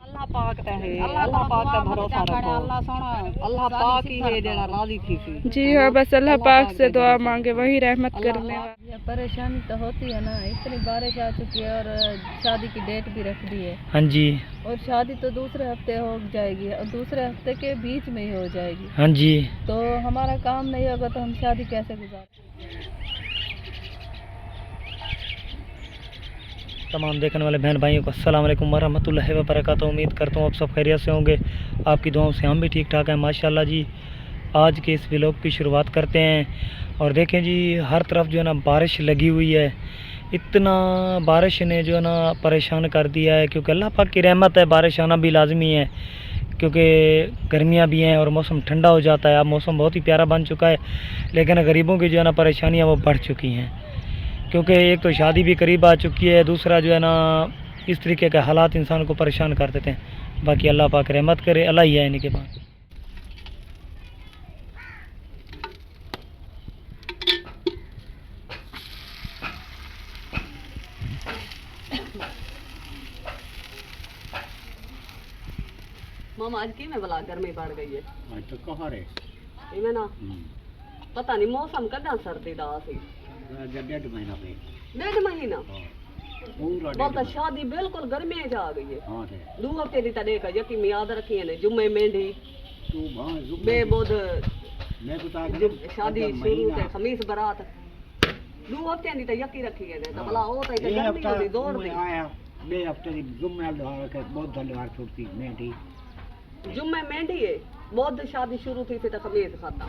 اللہ پاک ہے اللہ پاک بھروسہ رکھو اللہ پاک ہی ہے جڑا راضی تھی جی ہاں بس اللہ پاک سے دعا مانگے وہی رحمت کرنے والا پریشانی تو ہوتی ہے نا اتنی بارش آ چکی ہے اور شادی کی ڈیٹ بھی رکھ دی ہے ہاں جی اور شادی تو دوسرے ہفتے ہو جائے گی اور دوسرے ہفتے کے بیچ میں ہی ہو جائے گی ہاں جی تو ہمارا کام نہیں ہوگا تو ہم شادی کیسے گزاریں تمام دیکھنے والے بہن بھائیوں کو السلام علیکم ورحمۃ اللہ وبرکاتہ۔ امید کرتا ہوں آپ سب خیریت سے ہوں گے۔ آپ کی دعاؤں سے ہم بھی ٹھیک ٹھاک ہیں، ماشاءاللہ جی۔ آج کے اس ویلوگ کی شروعات کرتے ہیں۔ اور دیکھیں جی ہر طرف جو ہے نا بارش لگی ہوئی ہے۔ اتنا بارش نے جو ہے نا پریشان کر دیا ہے، کیونکہ اللہ پاک کی رحمت ہے بارش آنا بھی لازمی ہے۔ کیونکہ گرمیاں بھی ہیں اور موسم ٹھنڈا ہو جاتا ہے۔ اب موسم بہت ہی پیارا بن چکا ہے، لیکن غریبوں کی جو ہے نا پریشانیاں وہ بڑھ چکی ہیں۔ کیونکہ ایک تو شادی بھی قریب آ چکی ہے دوسرا جو ہے نا اس طریقے کے حالات انسان کو پریشان کر دیتے ہیں۔ باقی اللہ پاک رحمت کرے اللہ ہی ہے ان کے پاس ماما آج کی میں بلا گھر میں بڑھ گئی ہے۔ آج تو کہاں رہے؟ پتہ نہیں موسم کدا سردی دا سی۔ ڈیڑھ مہینہ پہ شادی بالکل گرمی جا گئی ہے۔ دو ہفتے دی تنے کا یقین یاد رکھی ہے جمعے مینڈی بے بود شادی شروع تے خمیس برات۔ دو ہفتے دی تے یقین رکھی ہے بلا او تے گرمی دی دور دی۔ بے ہفتے دی جمعے لوار کے بہت دلوار چھوٹتی مینڈی جمعے مینڈی ہے بہت شادی شروع تھی تے خمیس خاتا۔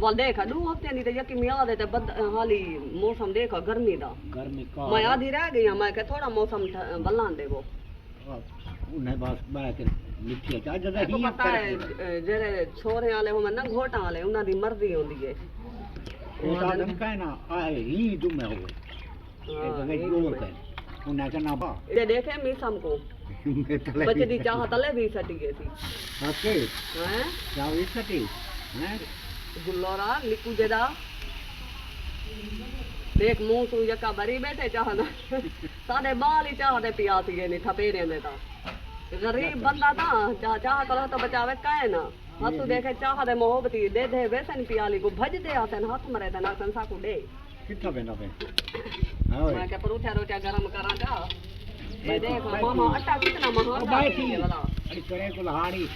وال دیکھا دو ہفتے دی تے یقین یاد ہے تے بد حالی موسم دیکھا گرمی دا گرمی کا میں آدھی رہ گئی ہاں میں کہ تھوڑا موسم بلان دے وہ انہیں بس میں کہ مٹھی چا جدا ہی پتہ ہے جڑے چھورے والے ہو نہ گھوٹا والے انہاں دی مرضی ہوندی ہے او تا دن کہنا آئے ہی دم میں ہوئے اے گئی جوڑ کے انہاں کہنا با یہ دیکھے می سم کو بچے دی چاہ تلے بھی سٹی گئی تھی اوکے ہاں چاہ بھی سٹی ہیں gullora liku jeda ਦੇਖ ਮੂੰਹ ਸੂ ਯਕਾ ਬਰੀ ਬੈਠੇ ਚਾਹਦਾ ਸਾਡੇ ਬਾਲ ਹੀ ਚਾਹਦੇ ਪਿਆ ਸੀਗੇ ਨਹੀਂ ਥਪੇਰੇ ਮੇ ਤਾਂ। ਗਰੀਬ ਬੰਦਾ ਤਾਂ ਜਾ ਚਾਹ ਕਲਾ ਤਾਂ ਬਚਾਵੇ ਕਾਇ ਨਾ। ਹੱਥ ਦੇਖੇ ਚਾਹ ਦੇ ਮੁਹੱਬਤੀ ਦੇ ਦੇ ਵੇਸਨ ਪਿਆਲੀ ਕੋ ਭਜ ਦੇ ਆਸਨ ਹੱਥ ਮਰੇ ਤਾਂ ਨਾ ਸੰਸਾ ਕੋ ਦੇ। ਕਿੱਥਾ ਪੈਣਾ ਪੈ ਹਾਂ ਮੈਂ ਕਿਹਾ ਪਰੂਠਾ ਰੋਟਾ ਗਰਮ ਕਰਾਂ ਜਾ। ਇਹ ਦੇਖ ਮਾਮਾ ਅਟਾ ਕਿਤਨਾ ਮਹਾਨ ਬਾਈ ਠੀਕ ਹੈ ਵਾਲਾ ਅੜੀ ਕਰੇ ਕੁਲਹਾੜੀ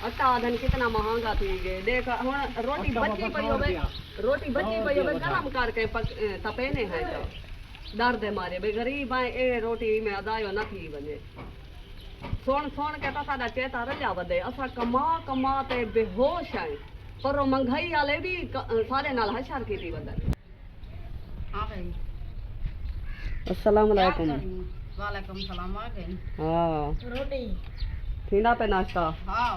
اتادن کتنا مہنگا تھی گئے دیکھ ہن روٹی بچی پئی ہوے روٹی بچی پئی ہوے گرم کر کے تپے نے ہے تو ڈر دے مارے بھئی غریب ہیں اے روٹی میں ادایو نہ تھی بنے سن سن کے تا ساڈا چیتا رجا ودے اسا کما کما تے بے ہوش ہیں پر منگھائی والے بھی سارے نال ہشر ہاں السلام علیکم وعلیکم السلام آ گئے ہاں روٹی تھینڈا پہ ناشتہ ہاں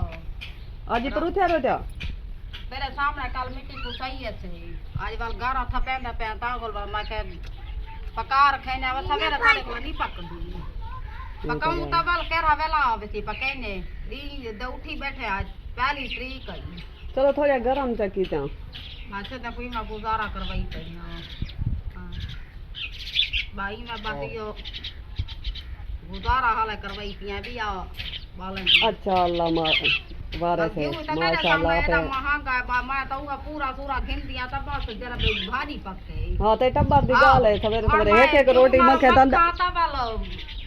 آج تو روتھے روتھے میرے سامنے کل مٹی کو صحیح ہے سی آج بال گارا تھا پیندہ پیندہ تاں گول بار میں کہ پکار کھینے آوے سویرے تھا لیکن نہیں پک دی پکاوں تا بال کہہ رہا ویلا آوے سی پکینے دی دو اٹھی بیٹھے آج پہلی تری کئی چلو تھوڑے گرم چکی جاں ماں سے تا کوئی میں گزارا کروائی پہنے بھائی میں باتی گزارا حالے کروائی پہنے بھی آو اچھا اللہ مارے વરસ છે માશાલ્લાહ આપણે મહાંગા બા માં તો પૂરા પૂરા ઘેંદિયા તો બસ જરા બે ભારી પકે હા તે ટબ્બર દી ગાલે સવેરે સવેરે એક એક રોટી મખે ધંધા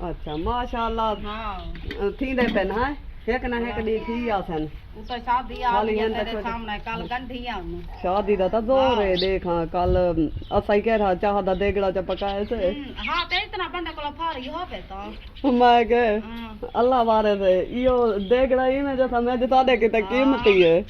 اچھا ماشاء اللہ ہاں۔ تھی دے پہنا ہے؟ એક ના એક દી થઈ ગયા છે હું તો શાદી હાલી આવી એને તો તેરે સામે કાલ ગંઢી આવું શાદી ਦਾ ਤਾਂ ਜ਼ੋਰ ਹੈ ਦੇਖਾਂ ਕੱਲ ਅਸਾਈ ਕਹਿ ਰਹਾ ਚਾਹ ਦਾ ਦੇਗੜਾ ਚ ਪਕਾਇਆ ਸੇ હા તે તના બંને કોલા ફારી હોવે તો ਮੈਂ ਕਿ હમ. ਅੱਲਾ ਵਾਰੇ ਤੇ ਇਹੋ ਦੇਗੜਾ ਹੀ ਨਾ ਜਿਹਾ ਮੈਂ ਤੁਹਾਡੇ ਕਿਤੇ ਕੀਮਤੀ ਹੈ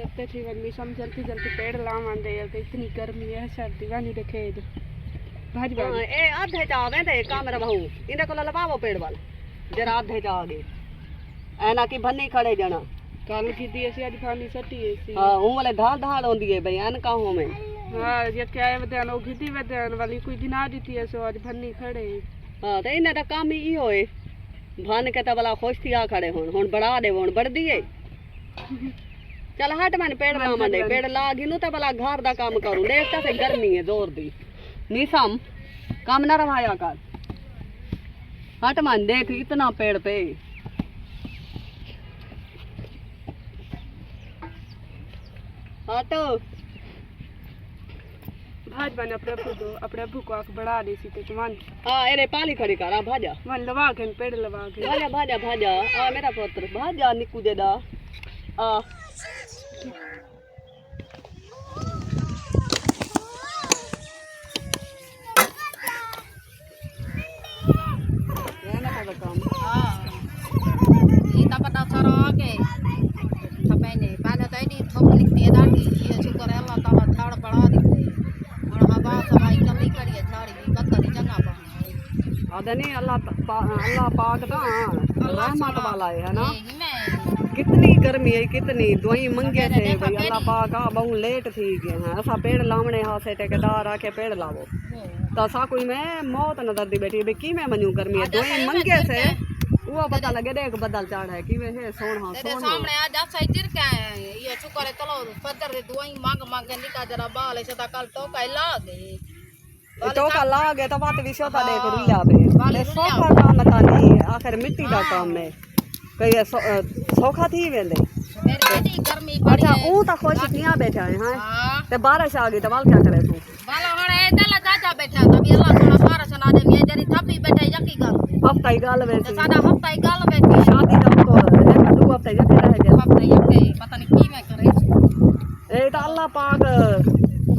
کرتے تھے گرمی سم جلدی جلدی پیڑ لام لاواندے جلتے اتنی گرمی ہے سردی وانی رکھے دے بھاج بھاج اے آدھے چاہ گئے تھے کامرہ بہو ایندا کول وہ پیڑ وال جرا آدھے چاہ گئے اینا کی بھنی کھڑے جانا جنا کل کیتی اسی اج پانی سٹی اسی ہاں ہوں والے دھال دھال ہوں دیئے بھئی این کا ہوں میں ہاں یہ کیا ہے ودیاں او کیتی ودیاں والی کوئی گنا دیتی ہے سو اج بھنی کھڑے ہاں تو انہاں دا کامی ہی ہوئے بھان کے تے بلا خوش تھی آ کھڑے ہون ہن بڑا دے ہون بڑھ دیئے چل ਹਟ ਮਨ ਪੇੜ ਲਾਵਾਂਦੇ ਪੇੜ ਲਾ ਗਿਨੂ ਤਾਂ ਭਲਾ ਘਰ ਦਾ ਕੰਮ ਕਰੂ। ਦੇਖ ਤਾਂ ਫੇ ਗਰਮੀ ਹੈ ਜ਼ੋਰ ਦੀ। ਨੀਸਮ کام نہ روایا کر ہٹ من دیکھ اتنا پیڑ پہ ہٹ بھاجبا نے اپنے ابو اپنے ابو کو دی سی تے ہاں ارے پالی کھڑی کر بھاجا من لوا کے پیڑ لوا کے بھاجا بھاجا بھاجا میرا پوتر بھاجا نکو دے دا ادنی اللہ اللہ پاک دا رحمت والا ہے نا کتنی گرمی ہے کتنی دوئی منگے تھے بھئی اللہ پاک آ بہو لیٹ تھی گئے ہیں اسا پیڑ لامنے ہاں سے ٹیکدار آ کے پیڑ لاؤ تا سا کوئی میں موت نظر دی بیٹھی بھئی کیویں منیو گرمی ہے دوئی منگے سے وہ پتہ لگے دیکھ بدل چاڑھا ہے کیویں ہے سونا سونا سامنے آج آ دس ہے کیا ہے یہ چکرے ہے تلو فدر دی مانگ مانگ نکا جرا بال ہے سدا کل تو کا لا ٹوکا لا گئے تو بات بھی شوتا دے کر کو بے پہ سوکھا کام تھا نہیں آخر مٹی دا کام ہے کئی سوکھا تھی بے ویندے اچھا اون تا خوش کیا بیٹھا ہے ہاں تے بارش آگی تو مال کیا کرے تو والا ہڑا اے دل جاجا بیٹھا تو بھی اللہ سونا بارش نہ دے میں جڑی تھپی بیٹھا یقی گل ہفتہ ہی گل ویسی ساڈا ہفتہ ہی گل ویسی شادی دا کو ایک دو ہفتہ ہی رہ گیا ہفتہ یقی پتہ نہیں کی میں کرے اے تا اللہ پاک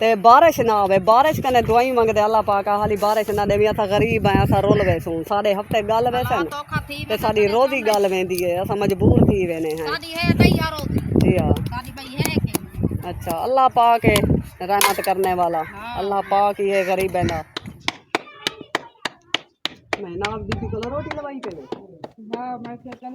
تے بارش نہ ہوے بارش کنے دعائیں منگدے اللہ پاک حالی بارش نہ دے اسا غریب ہیں اسا رول ویسوں ساڈے ہفتے گل ویسن تے ساڈی روزی گل ویندی ہے اسا مجبور تھی وینے ہیں۔ ساڈی ہے بھیا روزی۔ جی ہاں۔ اچھا اللہ پاک ہے رحمت کرنے والا۔ ہاں۔ اللہ پاک ہی ہے غریب ہے نا۔ میں نام دیدی کو روٹی لوائی پہلے۔ ہاں میں کیا کل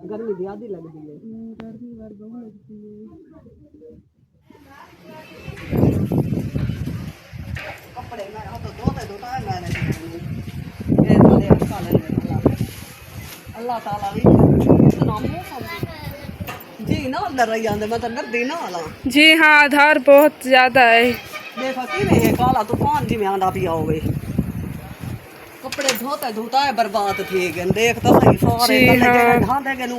گرمی زیادہ لگتی ہے گرمی بار بہت لگتی ہے ہے اللہ جی جی ہاں آدھار بہت زیادہ ہے بے ہے کالا طوفان جی میں ਕੱਪੜੇ ਧੋਤਾ ਧੋਤਾ ਹੈ ਬਰਬਾਦ ਥੇ ਗਏ। ਦੇਖ ਤਾਂ ਸਹੀ ਸਾਰੇ ਹਾਂ। ਦੇ ਗਏ ਨੂੰ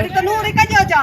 ਅਰੇ ਤਨੂਰ ਕਾ ਜਾ ਜਾ।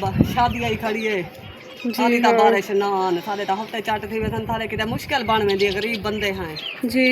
ਬ- ਸ਼ਾਦੀਆਂ ਖੜੀ ਏ। ਸਾਡੀ ਤਾਂ ਬਾਰਿਸ਼ ਨਾ ਆਣ ਸਾਡੇ ਤਾਂ ਹਫ਼ਤੇ ਚੱਟ ਥੀ ਵਸਨ ਸਾਰੇ ਕਿਤੇ ਮੁਸ਼ਕਲ ਬਣ ਵੈਂਦੀ ਗਰੀਬ ਬੰਦੇ ਹਾਂ। ਜੀ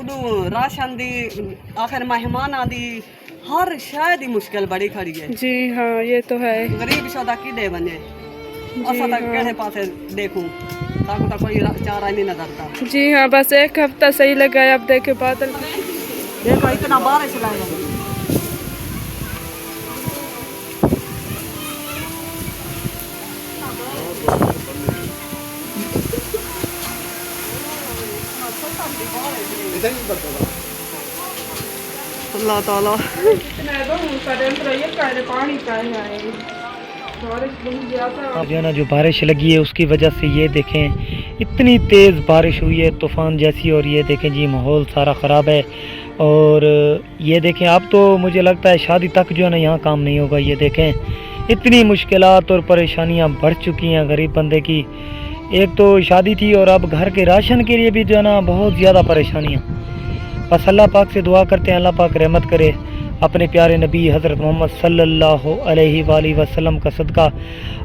ਉਦੋਂ ਰਾਸ਼ਨ ਦੀ ਆਖਰ ਮਹਿਮਾਨਾਂ ਦੀ ہر شاید ہی مشکل بڑی کھڑی ہے۔ جی ہاں یہ تو ہے۔ غریب شدہ کی دے بنے؟ جی اور ستا ہاں۔ کیڑے پاسے دیکھوں؟ تاکہ تا کوئی چارہ نہیں نظر کا جی ہاں بس ایک ہفتہ صحیح لگا ہے اب دیکھیں بادل۔ دیکھو اتنا بارش لائے گا Thank you. اللہ تعالیٰ نا جو بارش لگی ہے اس کی وجہ سے یہ دیکھیں اتنی تیز بارش ہوئی ہے طوفان جیسی اور یہ دیکھیں جی ماحول سارا خراب ہے اور یہ دیکھیں اب تو مجھے لگتا ہے شادی تک جو ہے نا یہاں کام نہیں ہوگا یہ دیکھیں اتنی مشکلات اور پریشانیاں بڑھ چکی ہیں غریب بندے کی ایک تو شادی تھی اور اب گھر کے راشن کے لیے بھی جو ہے نا بہت زیادہ پریشانیاں بس اللہ پاک سے دعا کرتے ہیں اللہ پاک رحمت کرے۔ اپنے پیارے نبی حضرت محمد صلی اللہ علیہ وآلہ وسلم کا صدقہ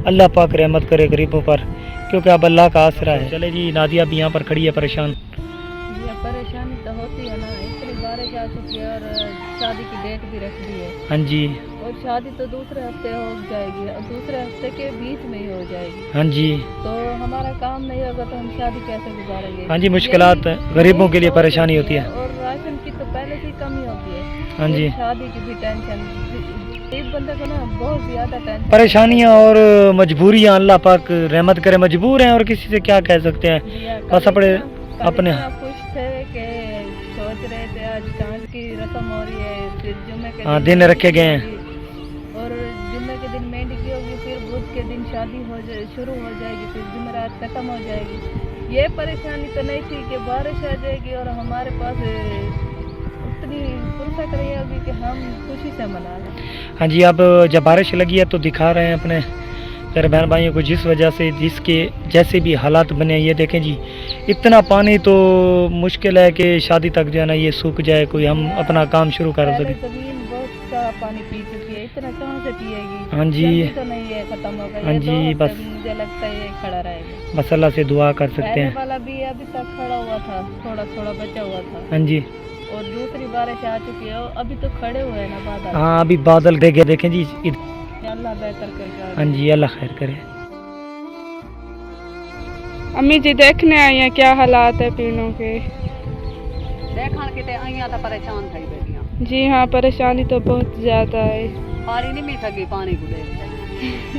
اللہ پاک رحمت کرے غریبوں پر کیونکہ اب اللہ کا آسرا ہے۔ چلے جی نادیہ بھی یہاں پر کھڑی ہے پریشان۔ جی، ہاں جی۔ اور شادی تو دوسرے ہفتے ہو جائے گی اور دوسرے ہفتے کے بیچ میں ہی ہو جائے گی۔ ہاں جی۔ تو ہمارا کام نہیں ہوگا تو ہم شادی کیسے گزاریں گے؟ ہاں جی مشکلات غریبوں کے لیے پریشانی ہوتی ہے۔ اور ہاں جی۔ ٹینشن۔ پریشانیاں اور مجبوریاں اللہ پاک رحمت کرے مجبور ہیں اور کسی سے کیا کہہ سکتے ہیں؟ جی، بس اپنے اپنے ہاں، دن رکھے گئے ہیں۔ اور جمعے کے دن مہندی ہوگی بدھ کے دن شروع ہو جائے گی ختم ہو جائے گی۔ یہ پریشانی تو نہیں تھی کہ بارش آ جائے گی اور ہمارے پاس ہاں جی اب جب بارش لگی ہے تو دکھا رہے ہیں اپنے پیر بہن بھائیوں کو جس وجہ سے جس کے جیسے بھی حالات بنے یہ دیکھیں جی اتنا پانی تو مشکل ہے کہ شادی تک جو ہے نا یہ سوکھ جائے کوئی ہم اپنا کام شروع کر سکے ہاں جی۔ ہاں جی بس۔ بس اللہ سے دعا کر سکتے ہیں۔ ہاں جی۔ اور دوسری بارش آ چکی ہے ابھی تو کھڑے ہوئے ہیں بادل۔ ہاں ابھی بادل رہ گئے دیکھیں جی اللہ بہتر کر ہاں جی اللہ خیر کرے۔ امی جی دیکھنے آئی ہیں کیا حالات ہے پینوں کے۔ دیکھنے دیکھن کتے آئیاں تو پریشان تھا جی ہاں پریشانی تو بہت زیادہ ہے۔ پاری نہیں مل سکی پانی کو دیکھ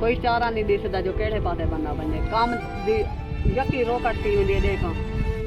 ਕੋਈ ਚਾਰਾ ਨਹੀਂ ਦਿਸਦਾ ਜੋ ਕਿਹੜੇ ਪਾਸੇ ਬੰਨਾ ਬੰਨੇ ਕੰਮ ਦੀ ਯਕੀ ਰੋਕਟ ਟੀ ਹੁੰਦੀ ਦੇ ਕਾ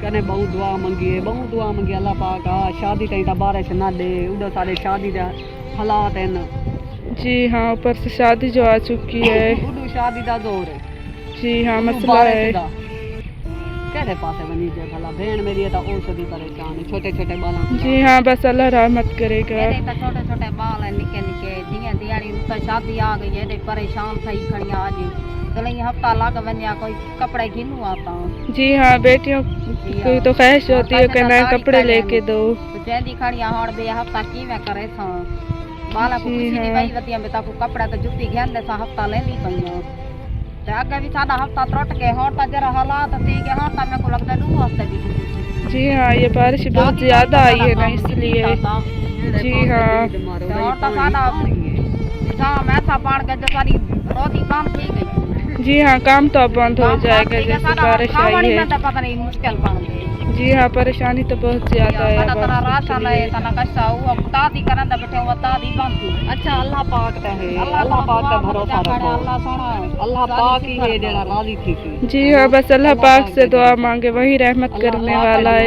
کنے بہو دعا منگیے بہو دعا منگی اللہ پاک آ شادی تھی تا بارش نہ دے ادھر سارے شادی دا حالات ہیں جی ہاں اوپر سے شادی جو آ چکی ہے اڈو شادی دا دور ہے جی ہاں مسئلہ ہے کہڑے پاسے بنی جے بھلا بین میری ہے تا اون او سدی پریشان چھوٹے چھوٹے بالا جی ہاں بس اللہ رحمت کرے گا میرے تا چھوٹے چھوٹے بال ہیں نکے نکے دیاں دیاری تے شادی آ گئی ہے تے پریشان تھئی کھڑیاں آجی کوئی کپڑے گھنو آتا ہوں جی ہاں بیٹیوں کوئی تو خیش ہوتی ہے کہ نئے کپڑے لے کے دو بے ہفتہ کی میں کرے تھا کو کسی گھن سا ہفتہ بھی ہفتہ کے تا حالات کہ ہاں تا میں کو ہفتے بھی جی ہاں یہ بارش بہت زیادہ آئی ہے نا اس لیے جی ہاں اور تا ہاں میں سا پاڑ کے جو ساری کام ٹھیک جی ہاں کام تو اب بند ہو جائے گا جیسے بارش آئی ہے۔ جی ہاں پریشانی تو بہت زیادہ ہے جی ہاں بس اللہ پاک سے دعا مانگے وہی رحمت کرنے والا ہے۔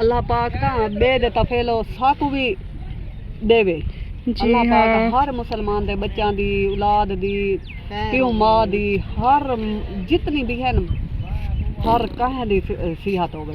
ਅੱਲਾਹ ਪਾਕ ਤਾਂ ਬੇ ਦੇ ਤਫੇਲੋ ਸਾਕੂ ਵੀ ਦੇਵੇ। ਜੀ ਅੱਲਾਹ ਹਾਂ। ਪਾਕ ਹਰ ਮੁਸਲਮਾਨ ਦੇ ਬੱਚਿਆਂ ਦੀ ਔਲਾਦ ਦੀ ਪਿਓ ਮਾਂ ਦੀ ਹਰ ਮ- ਜਿਤਨੀ ਵੀ ਹੈ ਨਾ, ਹਰ ਕਾਹ ਦੀ ਸਿ- ਸਿਹਤ ਹੋਵੇ।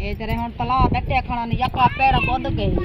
ਇਹ ਤੇਰੇ ਹੁਣ ਤਲਾ ਬੱਟੇ ਖਾਣਾ ਨਹੀਂ ਯਕਾ ਪੈਰ ਬੁੱਧ ਗਏ।